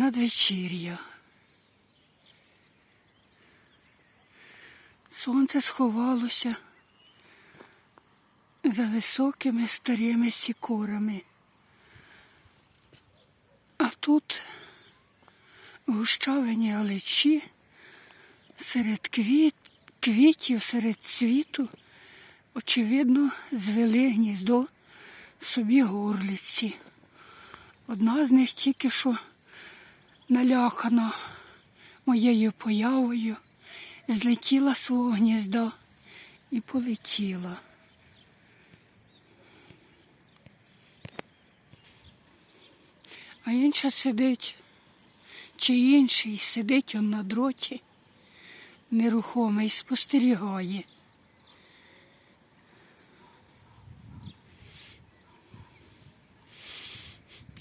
надвечір'я. Сонце сховалося за високими старими сікорами. А тут гущавині алечі серед квіт, квітів, серед цвіту, очевидно, звели гніздо собі горлиці. Одна з них тільки що налякана моєю появою, злетіла свого гнізда і полетіла. А інша сидить, чи інший сидить он на дроті, нерухомий, спостерігає.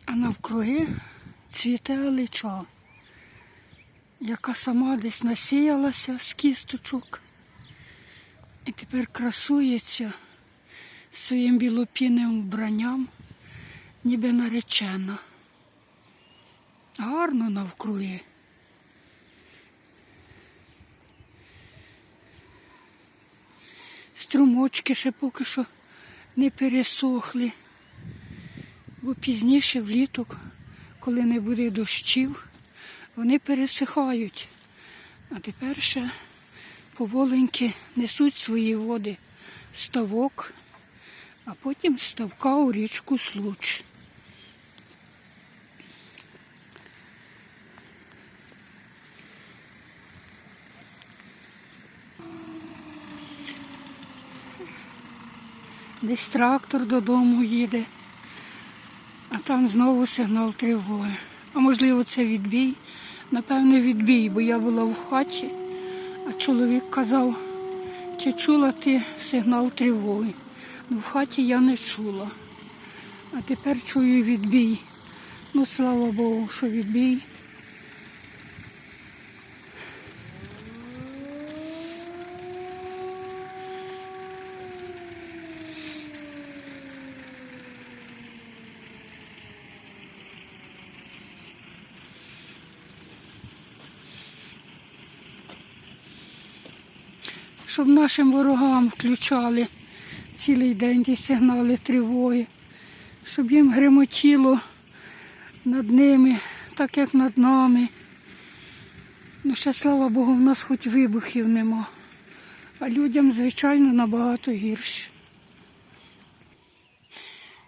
А навкруги цвіте алича, яка сама десь насіялася з кісточок і тепер красується своїм білопінним вбранням, ніби наречена. Гарно навкруги. Струмочки ще поки що не пересохли, бо пізніше влітку, коли не буде дощів, вони пересихають. А тепер ще поволеньки несуть свої води ставок, а потім ставка у річку Случ. Десь трактор додому їде, там знову сигнал тривоги. А можливо, це відбій. Напевне, відбій, бо я була в хаті, а чоловік казав, чи чула ти сигнал тривоги. Ну, в хаті я не чула. А тепер чую відбій. Ну, слава Богу, що відбій. Щоб нашим ворогам включали цілий день ті сигнали тривоги, щоб їм гримотіло над ними, так як над нами. Ну, ще слава Богу, в нас хоч вибухів нема. А людям, звичайно, набагато гірше.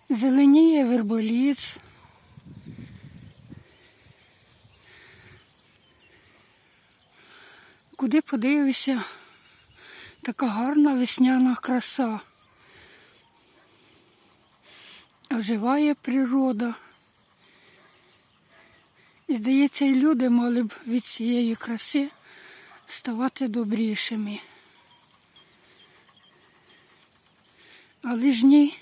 Зеленіє верболіц. Куди подивишся, така гарна весняна краса. Оживає природа. І здається, і люди мали б від цієї краси ставати добрішими. Але ж ні.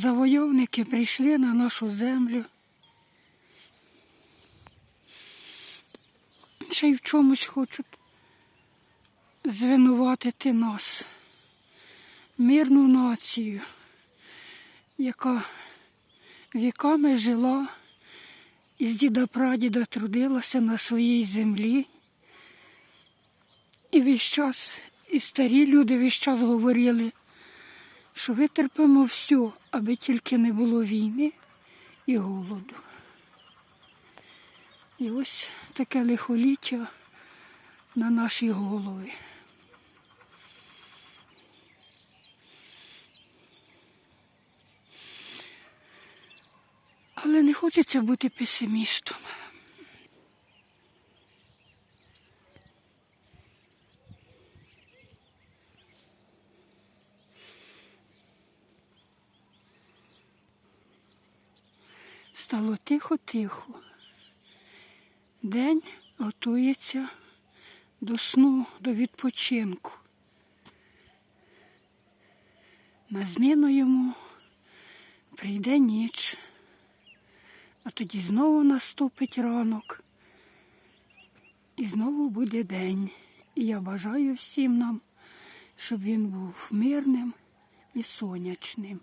Завойовники прийшли на нашу землю. Ще й в чомусь хочуть звинуватити нас, мирну націю, яка віками жила і з діда прадіда трудилася на своїй землі. І весь час, і старі люди весь час говорили, що витерпимо все, аби тільки не було війни і голоду. І ось таке лихоліття на наші голови. Але не хочеться бути песимістом. Стало тихо-тихо. День готується до сну, до відпочинку. На зміну йому прийде ніч, а тоді знову наступить ранок. І знову буде день. І я бажаю всім нам, щоб він був мирним і сонячним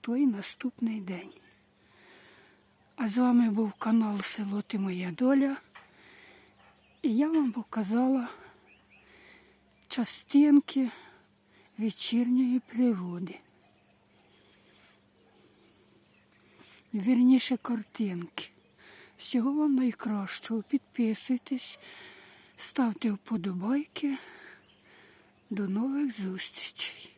той наступний день. А з вами був канал Село Ти Моя Доля. І я вам показала частинки вечірньої природи. Вірніше картинки. Всього вам найкращого. Підписуйтесь, ставте вподобайки. До нових зустрічей.